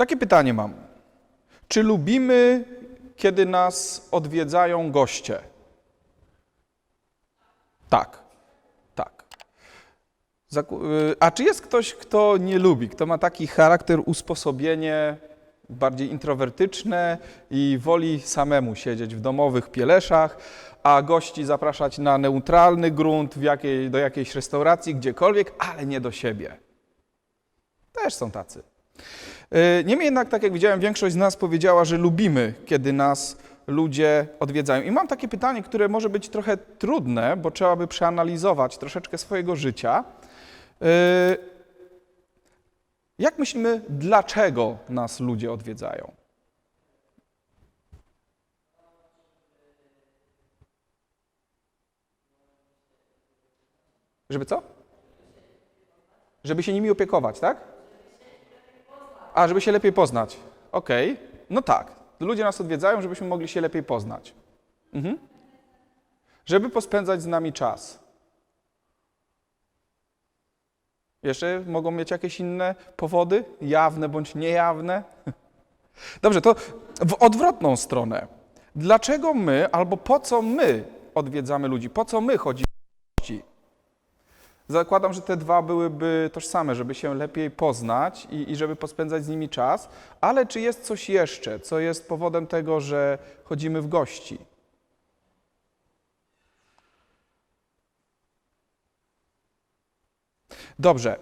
Takie pytanie mam. Czy lubimy, kiedy nas odwiedzają goście? Tak. Tak. Y, A czy jest ktoś, kto nie lubi, kto ma taki charakter, usposobienie bardziej introwertyczne i woli samemu siedzieć w domowych pieleszach, a gości zapraszać na neutralny grunt, jakiej, do jakiejś restauracji, gdziekolwiek, ale nie do siebie? Też są tacy. Y, Niemniej jednak, tak jak widziałem, większość z nas powiedziała, że lubimy, kiedy nas ludzie odwiedzają. I mam takie pytanie, które może być trochę trudne, bo trzeba by przeanalizować troszeczkę swojego życia. Y, Jak myślimy, dlaczego nas ludzie odwiedzają? Żeby co? Żeby się nimi opiekować, tak? A, żeby się lepiej poznać. Okej, no tak. Ludzie nas odwiedzają, żebyśmy mogli się lepiej poznać. Mhm. Żeby pospędzać z nami czas. Jeszcze mogą mieć jakieś inne powody, jawne bądź niejawne? Dobrze, to w odwrotną stronę. Dlaczego my, albo po co my odwiedzamy ludzi? Po co my chodzimy? Zakładam, że te dwa byłyby tożsame, żeby się lepiej poznać i, i żeby pospędzać z nimi czas, ale czy jest coś jeszcze, co jest powodem tego, że chodzimy w gości? Dobrze.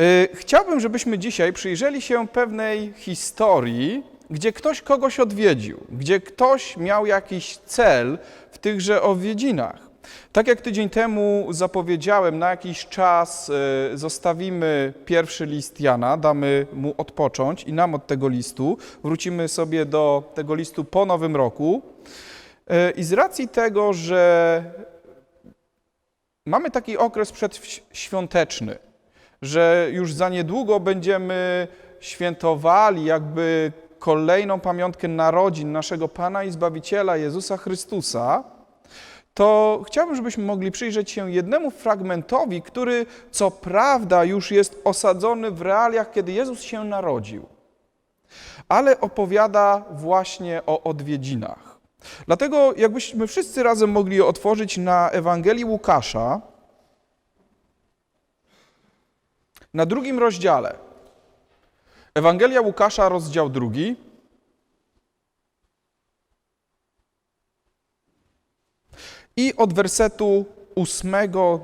Y, Chciałbym, żebyśmy dzisiaj przyjrzeli się pewnej historii, gdzie ktoś kogoś odwiedził, gdzie ktoś miał jakiś cel w tychże odwiedzinach. Tak jak tydzień temu zapowiedziałem, na jakiś czas y, zostawimy pierwszy list Jana, damy mu odpocząć i nam od tego listu. Wrócimy sobie do tego listu po nowym roku. Y, I z racji tego, że mamy taki okres przedświąteczny, że już za niedługo będziemy świętowali jakby kolejną pamiątkę narodzin naszego Pana i Zbawiciela Jezusa Chrystusa, to chciałbym, żebyśmy mogli przyjrzeć się jednemu fragmentowi, który co prawda już jest osadzony w realiach, kiedy Jezus się narodził, ale opowiada właśnie o odwiedzinach. Dlatego jakbyśmy wszyscy razem mogli otworzyć na Ewangelii Łukasza, na drugim rozdziale. Ewangelia Łukasza, rozdział drugi. I od wersetu 8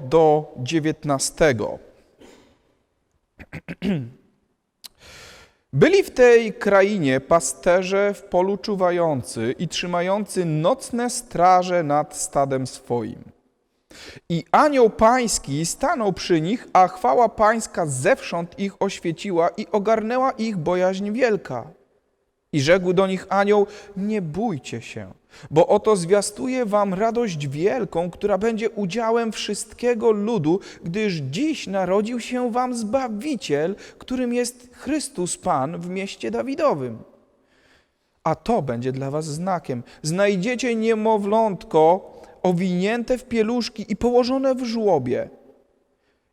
do 19. Byli w tej krainie pasterze w polu czuwający i trzymający nocne straże nad stadem swoim. I anioł pański stanął przy nich, a chwała pańska zewsząd ich oświeciła i ogarnęła ich bojaźń wielka. I rzekł do nich anioł, nie bójcie się, bo oto zwiastuję wam radość wielką, która będzie udziałem wszystkiego ludu, gdyż dziś narodził się wam Zbawiciel, którym jest Chrystus Pan w mieście Dawidowym. A to będzie dla was znakiem. Znajdziecie niemowlątko owinięte w pieluszki i położone w żłobie.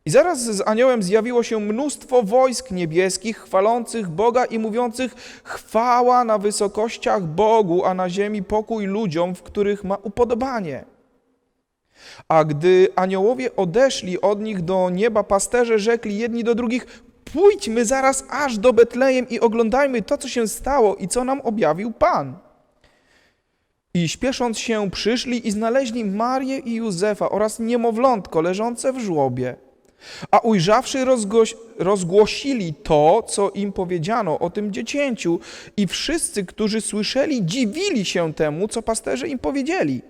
I zaraz z aniołem zjawiło się mnóstwo wojsk niebieskich, chwalących Boga i mówiących chwała na wysokościach Bogu, a na ziemi pokój ludziom, w których ma upodobanie. A gdy aniołowie odeszli od nich do nieba, pasterze rzekli jedni do drugich, pójdźmy zaraz aż do Betlejem i oglądajmy to, co się stało i co nam objawił Pan. I śpiesząc się przyszli i znaleźli Marię i Józefa oraz niemowlątko leżące w żłobie. A ujrzawszy rozgłosili to, co im powiedziano o tym dziecięciu i wszyscy, którzy słyszeli, dziwili się temu, co pasterze im powiedzieli.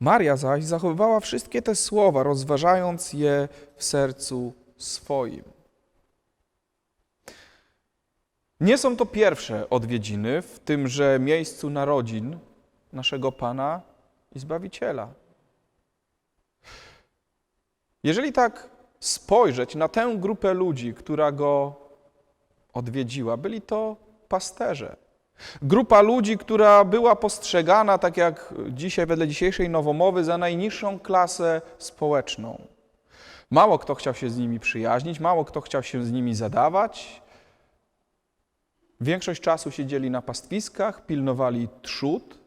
Maria zaś zachowywała wszystkie te słowa, rozważając je w sercu swoim. Nie są to pierwsze odwiedziny w tymże miejscu narodzin naszego Pana i Zbawiciela. Jeżeli tak spojrzeć na tę grupę ludzi, która go odwiedziła, byli to pasterze. Grupa ludzi, która była postrzegana, tak jak dzisiaj, wedle dzisiejszej nowomowy, za najniższą klasę społeczną. Mało kto chciał się z nimi przyjaźnić, mało kto chciał się z nimi zadawać. Większość czasu siedzieli na pastwiskach, pilnowali trzód.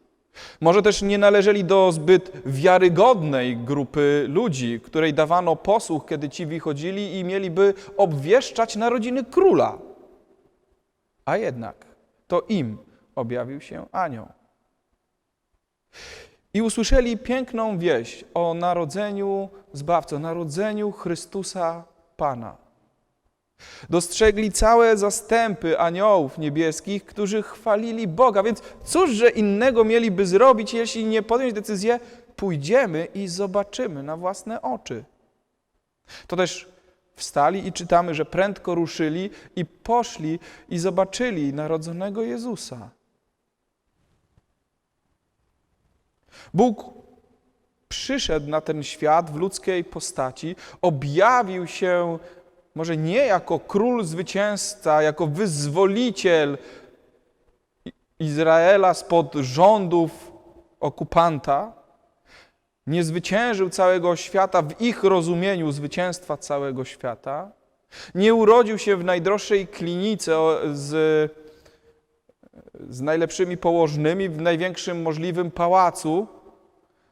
Może też nie należeli do zbyt wiarygodnej grupy ludzi, której dawano posłuch, kiedy ci wychodzili i mieliby obwieszczać narodziny króla. A jednak to im objawił się anioł. I usłyszeli piękną wieść o narodzeniu Zbawcy, o narodzeniu Chrystusa Pana. Dostrzegli całe zastępy aniołów niebieskich, którzy chwalili Boga. Więc cóżże innego mieliby zrobić, jeśli nie podjąć decyzję, pójdziemy i zobaczymy na własne oczy. To też wstali i czytamy, że prędko ruszyli i poszli i zobaczyli narodzonego Jezusa. Bóg przyszedł na ten świat w ludzkiej postaci, objawił się może nie jako król zwycięzca, jako wyzwoliciel Izraela spod rządów okupanta, nie zwyciężył całego świata w ich rozumieniu zwycięstwa całego świata, nie urodził się w najdroższej klinice z, z najlepszymi położnymi, w największym możliwym pałacu,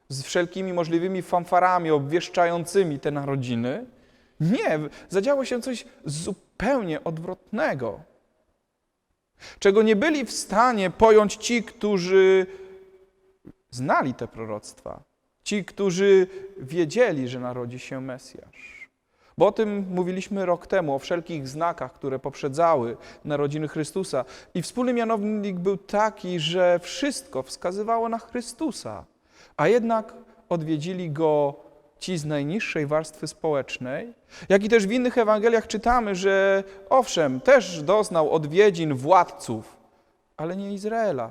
z wszelkimi możliwymi fanfarami obwieszczającymi te narodziny. Nie, zadziało się coś zupełnie odwrotnego, czego nie byli w stanie pojąć ci, którzy znali te proroctwa, ci, którzy wiedzieli, że narodzi się Mesjasz. Bo o tym mówiliśmy rok temu, o wszelkich znakach, które poprzedzały narodziny Chrystusa. I wspólny mianownik był taki, że wszystko wskazywało na Chrystusa, a jednak odwiedzili go ci z najniższej warstwy społecznej, jak i też w innych Ewangeliach czytamy, że owszem, też doznał odwiedzin władców, ale nie Izraela,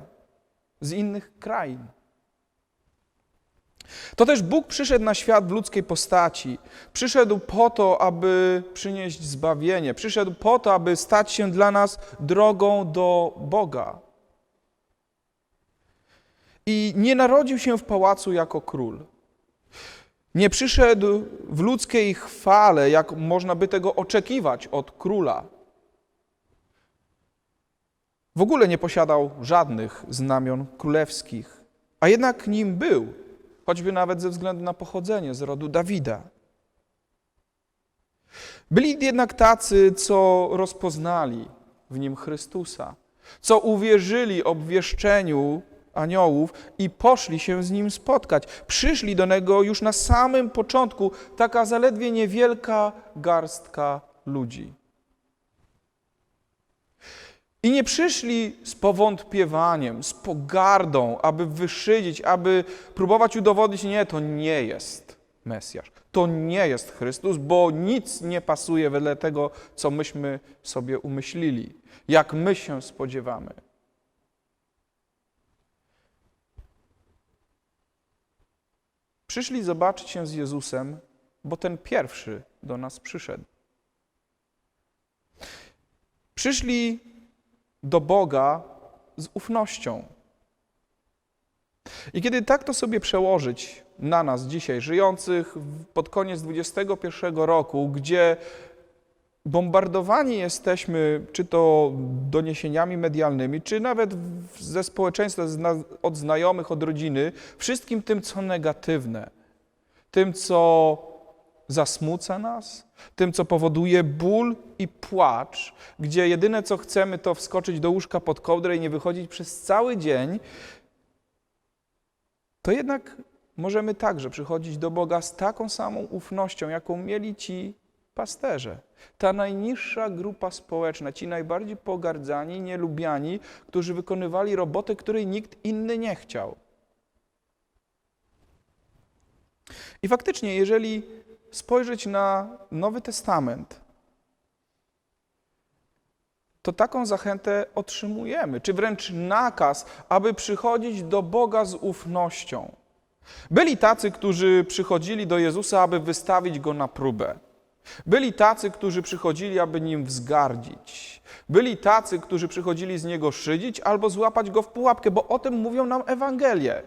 z innych krain. To też Bóg przyszedł na świat w ludzkiej postaci. Przyszedł po to, aby przynieść zbawienie. Przyszedł po to, aby stać się dla nas drogą do Boga. I nie narodził się w pałacu jako król. Nie przyszedł w ludzkiej chwale, jak można by tego oczekiwać od króla. W ogóle nie posiadał żadnych znamion królewskich, a jednak nim był, choćby nawet ze względu na pochodzenie z rodu Dawida. Byli jednak tacy, co rozpoznali w nim Chrystusa, co uwierzyli obwieszczeniu aniołów i poszli się z nim spotkać. Przyszli do niego już na samym początku taka zaledwie niewielka garstka ludzi. I nie przyszli z powątpiewaniem, z pogardą, aby wyszydzić, aby próbować udowodnić, nie, to nie jest Mesjasz, to nie jest Chrystus, bo nic nie pasuje wedle tego, co myśmy sobie umyślili, jak my się spodziewamy. Przyszli zobaczyć się z Jezusem, bo ten pierwszy do nas przyszedł. Przyszli do Boga z ufnością. I kiedy tak to sobie przełożyć na nas dzisiaj, żyjących pod koniec XXI roku, gdzie bombardowani jesteśmy czy to doniesieniami medialnymi, czy nawet ze społeczeństwa, od znajomych, od rodziny, wszystkim tym, co negatywne, tym, co zasmuca nas, tym, co powoduje ból i płacz, gdzie jedyne, co chcemy, to wskoczyć do łóżka pod kołdrę i nie wychodzić przez cały dzień, to jednak możemy także przychodzić do Boga z taką samą ufnością, jaką mieli ci pasterze. Ta najniższa grupa społeczna, ci najbardziej pogardzani, nielubiani, którzy wykonywali robotę, której nikt inny nie chciał. I faktycznie, jeżeli spojrzeć na Nowy Testament, to taką zachętę otrzymujemy, czy wręcz nakaz, aby przychodzić do Boga z ufnością. Byli tacy, którzy przychodzili do Jezusa, aby wystawić go na próbę. Byli tacy, którzy przychodzili, aby nim wzgardzić. Byli tacy, którzy przychodzili z niego szydzić albo złapać go w pułapkę, bo o tym mówią nam Ewangelie.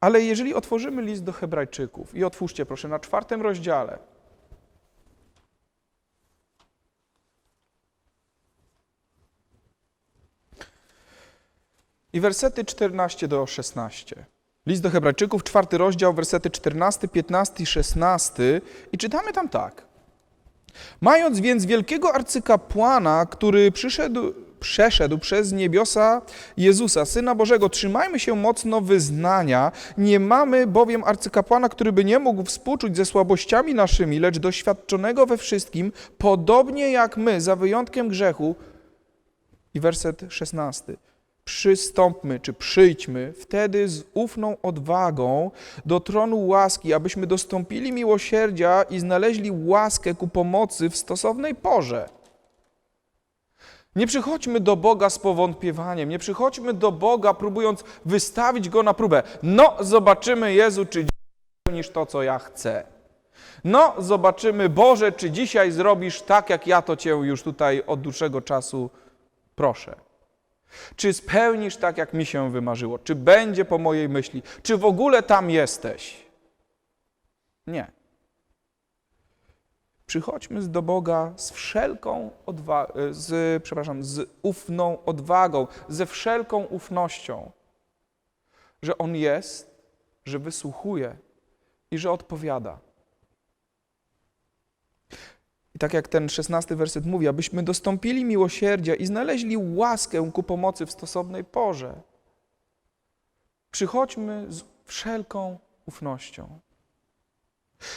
Ale jeżeli otworzymy list do Hebrajczyków i otwórzcie proszę na czwartym rozdziale, i wersety 14 do 16. List do Hebrajczyków, czwarty rozdział, wersety 14, 15 i 16 i czytamy tam tak. Mając więc wielkiego arcykapłana, który przyszedł, przeszedł przez niebiosa Jezusa, Syna Bożego, trzymajmy się mocno wyznania. Nie mamy bowiem arcykapłana, który by nie mógł współczuć ze słabościami naszymi, lecz doświadczonego we wszystkim, podobnie jak my, za wyjątkiem grzechu. I werset 16 przystąpmy czy przyjdźmy wtedy z ufną odwagą do tronu łaski, abyśmy dostąpili miłosierdzia i znaleźli łaskę ku pomocy w stosownej porze. Nie przychodźmy do Boga z powątpiewaniem, nie przychodźmy do Boga próbując wystawić Go na próbę. No, zobaczymy Jezu, czy spełnisz to, co ja chcę. No, zobaczymy Boże, czy dzisiaj zrobisz tak, jak ja to Cię już tutaj od dłuższego czasu proszę. Czy spełnisz tak, jak mi się wymarzyło? Czy będzie po mojej myśli? Czy w ogóle tam jesteś? Nie. Przychodźmy do Boga z wszelką odwagą, z, przepraszam, z ufną odwagą, ze wszelką ufnością, że On jest, że wysłuchuje i że odpowiada. I tak jak ten szesnasty werset mówi, abyśmy dostąpili miłosierdzia i znaleźli łaskę ku pomocy w stosownej porze. Przychodźmy z wszelką ufnością.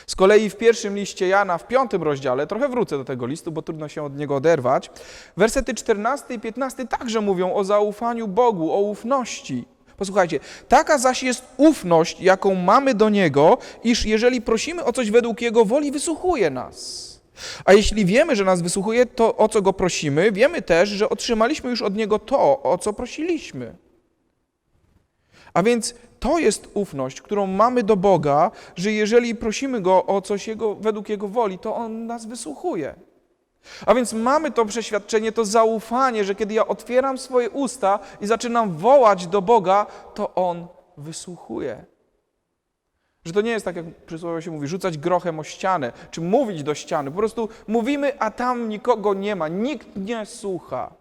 Z kolei w pierwszym liście Jana, w piątym rozdziale, trochę wrócę do tego listu, bo trudno się od niego oderwać, wersety 14 i 15 także mówią o zaufaniu Bogu, o ufności. Posłuchajcie, taka zaś jest ufność, jaką mamy do Niego, iż jeżeli prosimy o coś według Jego woli, wysłuchuje nas. A jeśli wiemy, że nas wysłuchuje, to o co go prosimy, wiemy też, że otrzymaliśmy już od niego to, o co prosiliśmy. A więc to jest ufność, którą mamy do Boga, że jeżeli prosimy go o coś jego, według jego woli, to on nas wysłuchuje. A więc mamy to przeświadczenie, to zaufanie, że kiedy ja otwieram swoje usta i zaczynam wołać do Boga, to on wysłuchuje. Że to nie jest tak, jak przysłowie się mówi, rzucać grochem o ścianę, czy mówić do ściany. Po prostu mówimy, a tam nikogo nie ma, nikt nie słucha.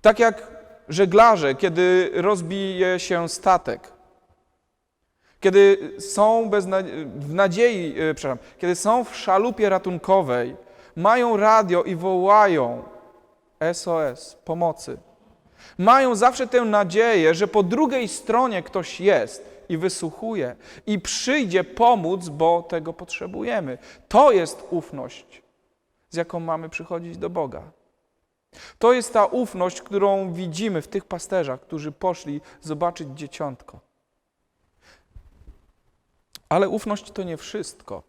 Tak jak żeglarze, kiedy rozbije się statek, kiedy są bez w nadziei, e, przepraszam, kiedy są w szalupie ratunkowej, mają radio i wołają SOS, pomocy. Mają zawsze tę nadzieję, że po drugiej stronie ktoś jest i wysłuchuje i przyjdzie pomóc, bo tego potrzebujemy. To jest ufność, z jaką mamy przychodzić do Boga. To jest ta ufność, którą widzimy w tych pasterzach, którzy poszli zobaczyć dzieciątko. Ale ufność to nie wszystko.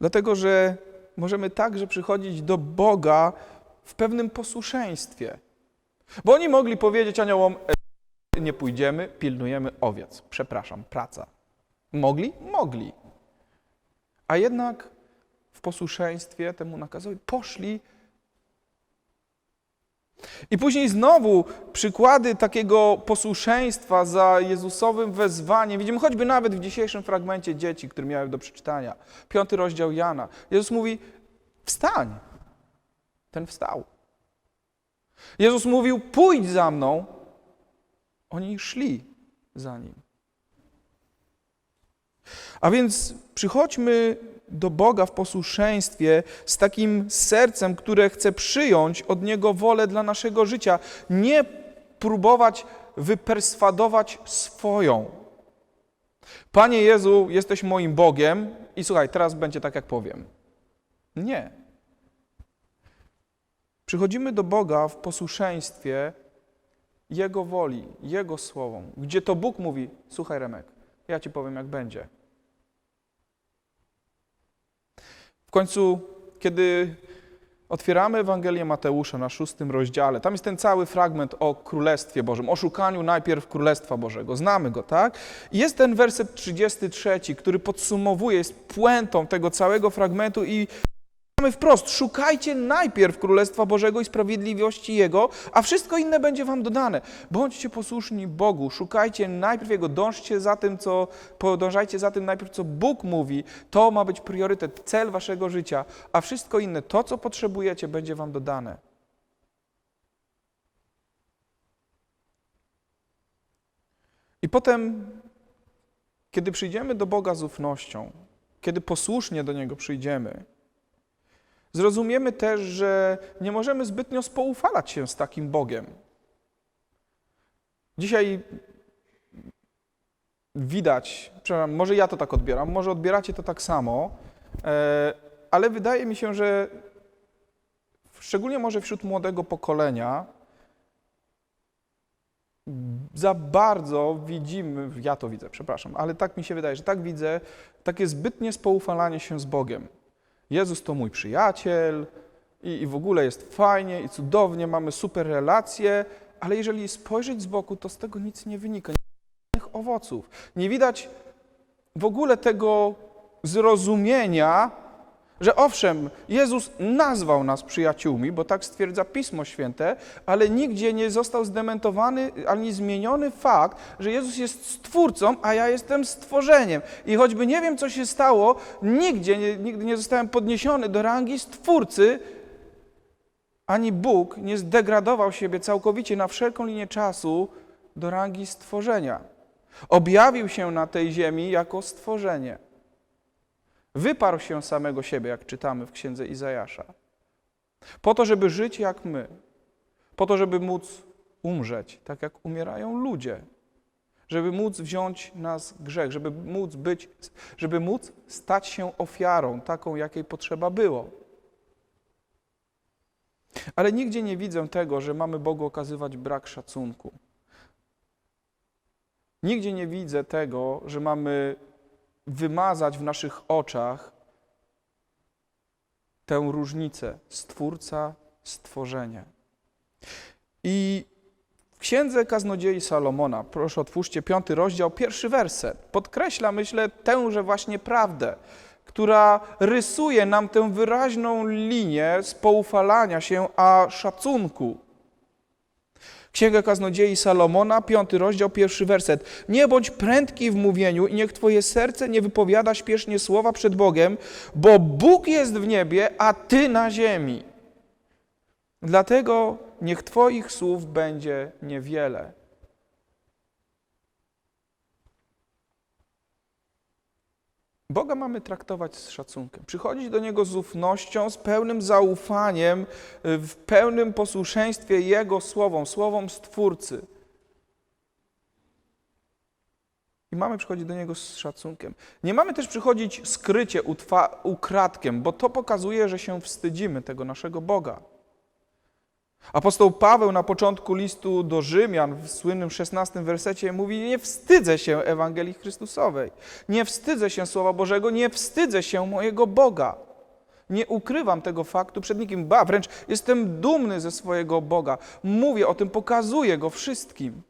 Dlatego, że możemy także przychodzić do Boga w pewnym posłuszeństwie. Bo oni mogli powiedzieć aniołom: "E, Nie pójdziemy, pilnujemy owiec. Przepraszam, praca. Mogli? Mogli. A jednak w posłuszeństwie temu nakazowi poszli. I później znowu przykłady takiego posłuszeństwa za Jezusowym wezwaniem. Widzimy choćby nawet w dzisiejszym fragmencie dzieci, który miałem do przeczytania. Piąty rozdział Jana. Jezus mówi: Wstań ten wstał. Jezus mówił: Pójdź za mną. Oni szli za nim. A więc przychodźmy do Boga w posłuszeństwie z takim sercem, które chce przyjąć od Niego wolę dla naszego życia. Nie próbować wyperswadować swoją. Panie Jezu, jesteś moim Bogiem i słuchaj, teraz będzie tak, jak powiem. Nie. Przychodzimy do Boga w posłuszeństwie Jego woli, Jego słowom, gdzie to Bóg mówi: Słuchaj, Remek, ja ci powiem, jak będzie. W końcu, kiedy otwieramy Ewangelię Mateusza na szóstym rozdziale, tam jest ten cały fragment o Królestwie Bożym, o szukaniu najpierw Królestwa Bożego. Znamy go, tak? Jest ten werset 33, który podsumowuje, jest puentą tego całego fragmentu i Mamy wprost, szukajcie najpierw Królestwa Bożego i sprawiedliwości Jego, a wszystko inne będzie wam dodane. Bądźcie posłuszni Bogu, szukajcie najpierw Jego, dążcie za tym, co, podążajcie za tym najpierw, co Bóg mówi. To ma być priorytet, cel waszego życia, a wszystko inne, to co potrzebujecie, będzie wam dodane. I potem, kiedy przyjdziemy do Boga z ufnością, kiedy posłusznie do Niego przyjdziemy, zrozumiemy też, że nie możemy zbytnio spoufalać się z takim Bogiem. Dzisiaj widać, przepraszam, może ja to tak odbieram, może odbieracie to tak samo, e, ale wydaje mi się, że szczególnie może wśród młodego pokolenia za bardzo widzimy, ja to widzę, przepraszam, ale tak mi się wydaje, że tak widzę, takie zbytnie spoufalanie się z Bogiem. Jezus to mój przyjaciel i, i w ogóle jest fajnie i cudownie, mamy super relacje, ale jeżeli spojrzeć z boku, to z tego nic nie wynika, nie widać owoców. Nie widać w ogóle tego zrozumienia, że owszem, Jezus nazwał nas przyjaciółmi, bo tak stwierdza Pismo Święte, ale nigdzie nie został zdementowany ani zmieniony fakt, że Jezus jest stwórcą, a ja jestem stworzeniem. I choćby nie wiem, co się stało, nigdzie nie, nigdy nie zostałem podniesiony do rangi stwórcy, ani Bóg nie zdegradował siebie całkowicie na wszelką linię czasu do rangi stworzenia. Objawił się na tej ziemi jako stworzenie. Wyparł się samego siebie, jak czytamy w księdze Izajasza. Po to, żeby żyć jak my. Po to, żeby móc umrzeć, tak jak umierają ludzie. Żeby móc wziąć nas grzech, żeby móc być, żeby móc stać się ofiarą, taką, jakiej potrzeba było. Ale nigdzie nie widzę tego, że mamy Bogu okazywać brak szacunku. Nigdzie nie widzę tego, że mamy wymazać w naszych oczach tę różnicę stwórca, stworzenie. I w księdze kaznodziei Salomona, proszę otwórzcie piąty rozdział, pierwszy werset, podkreśla, myślę, tęże właśnie prawdę, która rysuje nam tę wyraźną linię spoufalania się, a szacunku. Księga Kaznodziei Salomona, piąty rozdział, pierwszy werset. Nie bądź prędki w mówieniu i niech Twoje serce nie wypowiada śpiesznie słowa przed Bogiem, bo Bóg jest w niebie, a Ty na ziemi. Dlatego niech Twoich słów będzie niewiele. Boga mamy traktować z szacunkiem, przychodzić do Niego z ufnością, z pełnym zaufaniem, w pełnym posłuszeństwie Jego słowom, słowom Stwórcy. I mamy przychodzić do Niego z szacunkiem. Nie mamy też przychodzić skrycie, ukradkiem, bo to pokazuje, że się wstydzimy tego naszego Boga. Apostoł Paweł na początku listu do Rzymian w słynnym 16 wersecie mówi: Nie wstydzę się Ewangelii Chrystusowej, nie wstydzę się Słowa Bożego, nie wstydzę się mojego Boga. Nie ukrywam tego faktu przed nikim, ba, wręcz jestem dumny ze swojego Boga. Mówię o tym, pokazuję go wszystkim.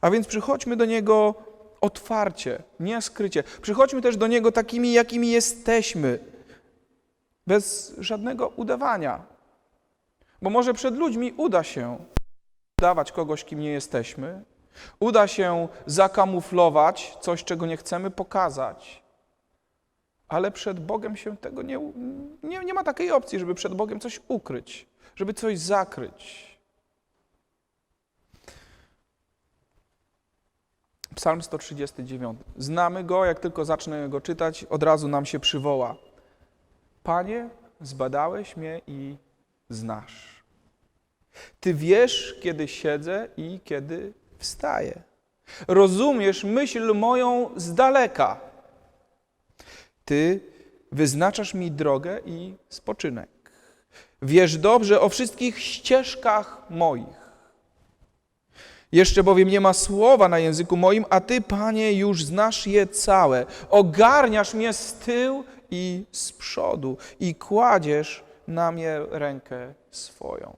A więc przychodźmy do Niego otwarcie, nie skrycie. Przychodźmy też do Niego takimi, jakimi jesteśmy, bez żadnego udawania. Bo może przed ludźmi uda się udawać kogoś, kim nie jesteśmy, uda się zakamuflować coś, czego nie chcemy pokazać, ale przed Bogiem się tego nie, nie, nie ma takiej opcji, żeby przed Bogiem coś ukryć, żeby coś zakryć. Psalm 139. Znamy go, jak tylko zacznę go czytać, od razu nam się przywoła. Panie, zbadałeś mnie i znasz. Ty wiesz, kiedy siedzę i kiedy wstaję. Rozumiesz myśl moją z daleka. Ty wyznaczasz mi drogę i spoczynek. Wiesz dobrze o wszystkich ścieżkach moich. Jeszcze bowiem nie ma słowa na języku moim, a Ty, Panie, już znasz je całe. Ogarniasz mnie z tyłu i z przodu i kładziesz na mnie rękę swoją.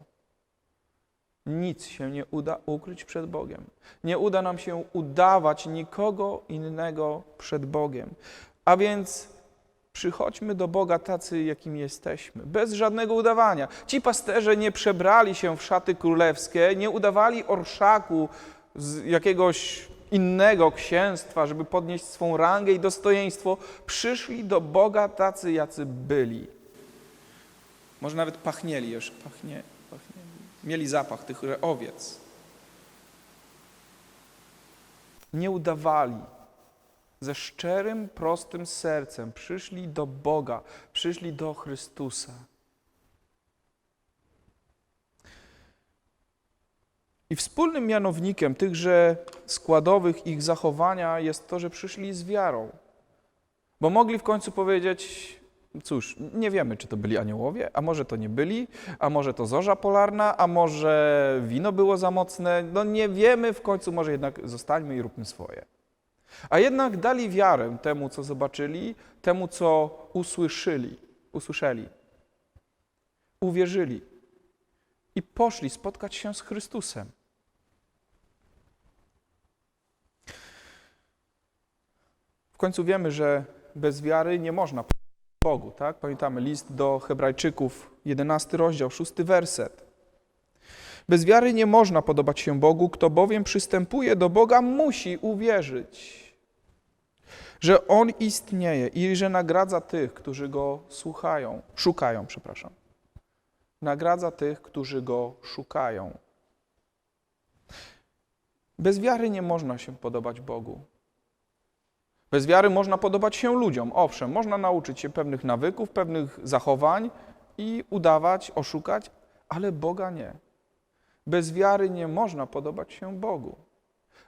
Nic się nie uda ukryć przed Bogiem. Nie uda nam się udawać nikogo innego przed Bogiem. A więc przychodźmy do Boga tacy, jakim jesteśmy, bez żadnego udawania. Ci pasterze nie przebrali się w szaty królewskie, nie udawali orszaku z jakiegoś innego księstwa, żeby podnieść swą rangę i dostojeństwo. Przyszli do Boga tacy, jacy byli. Może nawet pachnieli już, pachnie, pachnieli. Mieli zapach tych owiec. nie udawali. Ze szczerym, prostym sercem przyszli do Boga, przyszli do Chrystusa. I wspólnym mianownikiem tychże składowych ich zachowania jest to, że przyszli z wiarą. Bo mogli w końcu powiedzieć: Cóż, nie wiemy, czy to byli aniołowie, a może to nie byli, a może to zorza polarna, a może wino było za mocne. No nie wiemy, w końcu może jednak zostańmy i róbmy swoje. A jednak dali wiarę temu, co zobaczyli, temu, co usłyszeli, usłyszeli. Uwierzyli i poszli spotkać się z Chrystusem. W końcu wiemy, że bez wiary nie można Bogu, tak? Pamiętamy list do Hebrajczyków, 11 rozdział, 6 werset. Bez wiary nie można podobać się Bogu, kto bowiem przystępuje do Boga, musi uwierzyć, że On istnieje i że nagradza tych, którzy Go słuchają, szukają, przepraszam. Nagradza tych, którzy Go szukają. Bez wiary nie można się podobać Bogu. Bez wiary można podobać się ludziom. Owszem, można nauczyć się pewnych nawyków, pewnych zachowań i udawać, oszukać, ale Boga nie. Bez wiary nie można podobać się Bogu.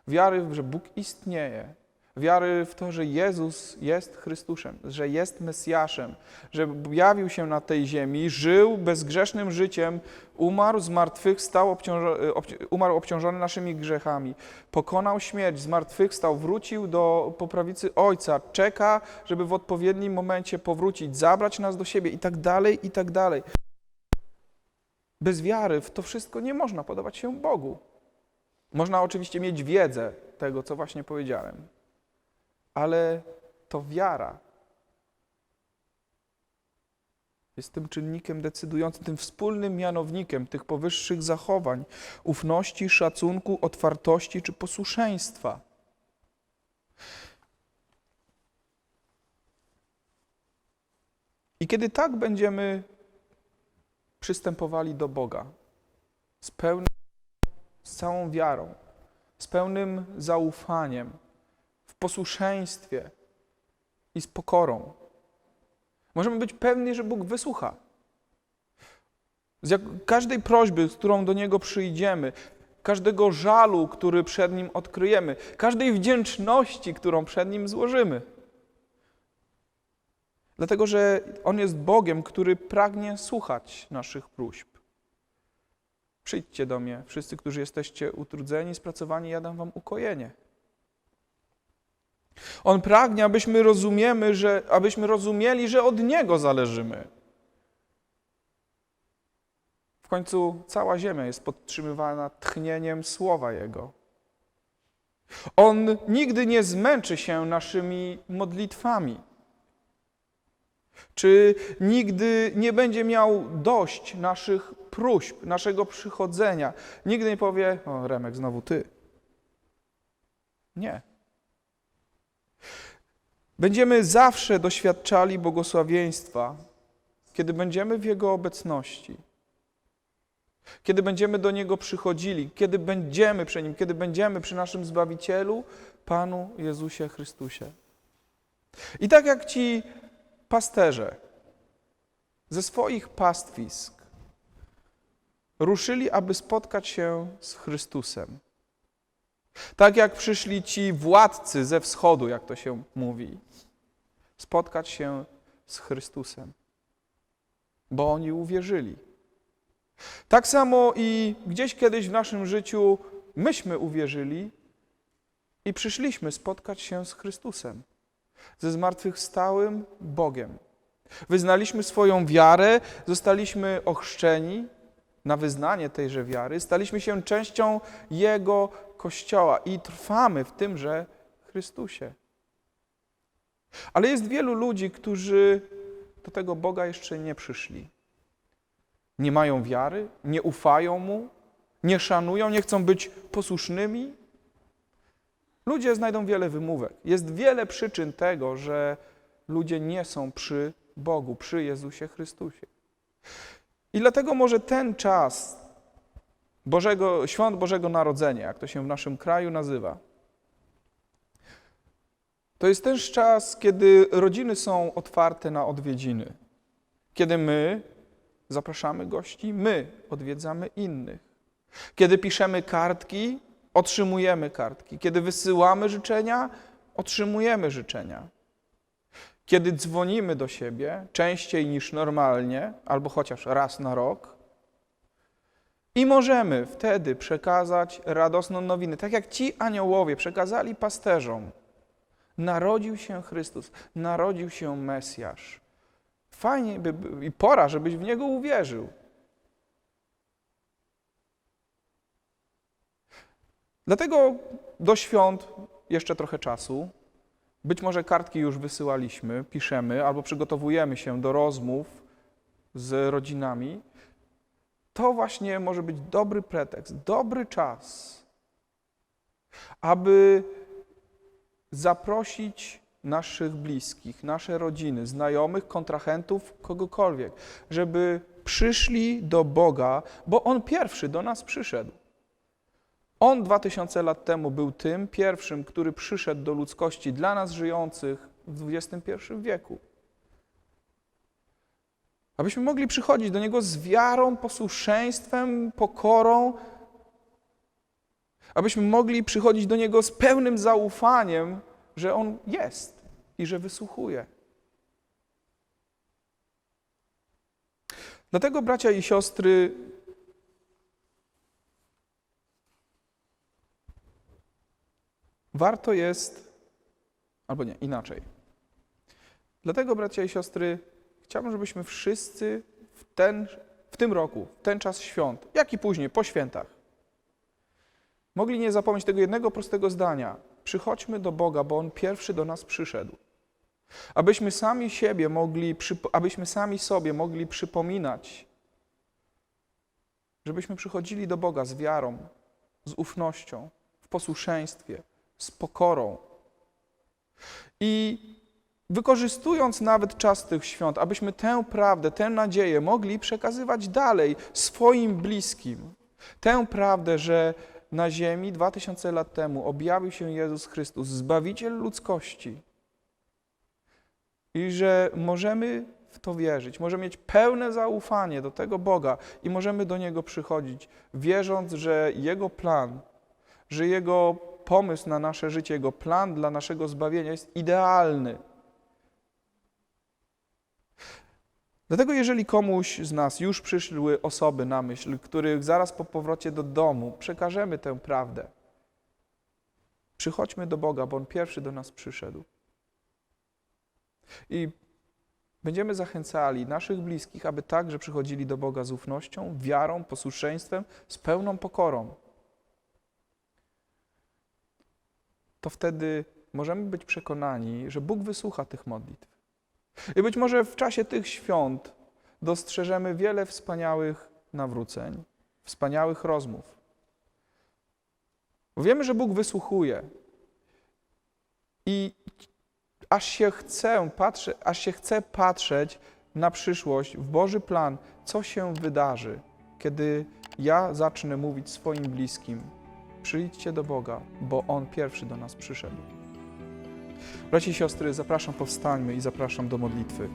Wiary, że Bóg istnieje, wiary w to, że Jezus jest Chrystusem, że jest Mesjaszem, że objawił się na tej ziemi, żył bezgrzesznym życiem, umarł, zmartwychwstał, obciążo, obci- umarł obciążony naszymi grzechami, pokonał śmierć, zmartwychwstał, wrócił do poprawicy Ojca, czeka, żeby w odpowiednim momencie powrócić, zabrać nas do siebie i tak dalej, i tak dalej. Bez wiary w to wszystko nie można podobać się Bogu. Można oczywiście mieć wiedzę tego, co właśnie powiedziałem, ale to wiara jest tym czynnikiem decydującym, tym wspólnym mianownikiem tych powyższych zachowań ufności, szacunku, otwartości czy posłuszeństwa. I kiedy tak będziemy przystępowali do Boga z pełną, z całą wiarą, z pełnym zaufaniem, posłuszeństwie i z pokorą. Możemy być pewni, że Bóg wysłucha. Z każdej prośby, z którą do Niego przyjdziemy, każdego żalu, który przed Nim odkryjemy, każdej wdzięczności, którą przed Nim złożymy. Dlatego, że On jest Bogiem, który pragnie słuchać naszych próśb. Przyjdźcie do mnie, wszyscy, którzy jesteście utrudzeni, spracowani, ja dam wam ukojenie. On pragnie, abyśmy, rozumiemy, że, abyśmy rozumieli, że od Niego zależymy. W końcu cała ziemia jest podtrzymywana tchnieniem słowa Jego. On nigdy nie zmęczy się naszymi modlitwami. Czy nigdy nie będzie miał dość naszych próśb, naszego przychodzenia? Nigdy nie powie: O, Remek, znowu ty. Nie. Będziemy zawsze doświadczali błogosławieństwa, kiedy będziemy w Jego obecności, kiedy będziemy do Niego przychodzili, kiedy będziemy przy Nim, kiedy będziemy przy naszym Zbawicielu, Panu Jezusie Chrystusie. I tak jak ci pasterze ze swoich pastwisk ruszyli, aby spotkać się z Chrystusem. Tak jak przyszli ci władcy ze wschodu, jak to się mówi, spotkać się z Chrystusem, bo oni uwierzyli. Tak samo i gdzieś kiedyś w naszym życiu myśmy uwierzyli i przyszliśmy spotkać się z Chrystusem, ze zmartwychwstałym Bogiem. Wyznaliśmy swoją wiarę, zostaliśmy ochrzczeni na wyznanie tejże wiary, staliśmy się częścią Jego Kościoła i trwamy w tymże Chrystusie. Ale jest wielu ludzi, którzy do tego Boga jeszcze nie przyszli. Nie mają wiary, nie ufają Mu, nie szanują, nie chcą być posłusznymi. Ludzie znajdą wiele wymówek. Jest wiele przyczyn tego, że ludzie nie są przy Bogu, przy Jezusie Chrystusie. I dlatego może ten czas Bożego, świąt Bożego Narodzenia, jak to się w naszym kraju nazywa, To jest też czas, kiedy rodziny są otwarte na odwiedziny. Kiedy my zapraszamy gości, my odwiedzamy innych. Kiedy piszemy kartki, otrzymujemy kartki. Kiedy wysyłamy życzenia, otrzymujemy życzenia. Kiedy dzwonimy do siebie częściej niż normalnie, albo chociaż raz na rok, i możemy wtedy przekazać radosną nowinę, tak jak ci aniołowie przekazali pasterzom. Narodził się Chrystus, narodził się Mesjasz. Fajnie by, i pora, żebyś w Niego uwierzył. Dlatego do świąt jeszcze trochę czasu. Być może kartki już wysyłaliśmy, piszemy albo przygotowujemy się do rozmów z rodzinami. To właśnie może być dobry pretekst, dobry czas, aby zaprosić naszych bliskich, nasze rodziny, znajomych, kontrahentów, kogokolwiek, żeby przyszli do Boga, bo On pierwszy do nas przyszedł. On dwa tysiące lat temu był tym pierwszym, który przyszedł do ludzkości dla nas żyjących w XXI wieku. Abyśmy mogli przychodzić do Niego z wiarą, posłuszeństwem, pokorą, abyśmy mogli przychodzić do Niego z pełnym zaufaniem, że On jest i że wysłuchuje. Dlatego, bracia i siostry, warto jest, albo nie, inaczej. Dlatego, bracia i siostry, chciałbym, żebyśmy wszyscy w, ten, w tym roku, w ten czas świąt, jak i później, po świętach, mogli nie zapomnieć tego jednego prostego zdania. Przychodźmy do Boga, bo On pierwszy do nas przyszedł. Abyśmy sami siebie mogli, abyśmy sami sobie mogli przypominać, żebyśmy przychodzili do Boga z wiarą, z ufnością, w posłuszeństwie, z pokorą. I wykorzystując nawet czas tych świąt, abyśmy tę prawdę, tę nadzieję mogli przekazywać dalej swoim bliskim. Tę prawdę, że na ziemi dwa tysiące lat temu objawił się Jezus Chrystus, Zbawiciel ludzkości. I że możemy w to wierzyć, możemy mieć pełne zaufanie do tego Boga i możemy do Niego przychodzić, wierząc, że Jego plan, że Jego pomysł na nasze życie, Jego plan dla naszego zbawienia jest idealny. Dlatego, jeżeli komuś z nas już przyszły osoby na myśl, których zaraz po powrocie do domu przekażemy tę prawdę, przychodźmy do Boga, bo On pierwszy do nas przyszedł. I będziemy zachęcali naszych bliskich, aby także przychodzili do Boga z ufnością, wiarą, posłuszeństwem, z pełną pokorą. To wtedy możemy być przekonani, że Bóg wysłucha tych modlitw. I być może w czasie tych świąt dostrzeżemy wiele wspaniałych nawróceń, wspaniałych rozmów. Wiemy, że Bóg wysłuchuje. I aż się chcę patrzeć, aż się chce patrzeć na przyszłość, w Boży plan, co się wydarzy, kiedy ja zacznę mówić swoim bliskim: przyjdźcie do Boga, bo On pierwszy do nas przyszedł. Bracia i siostry, zapraszam, powstańmy i zapraszam do modlitwy.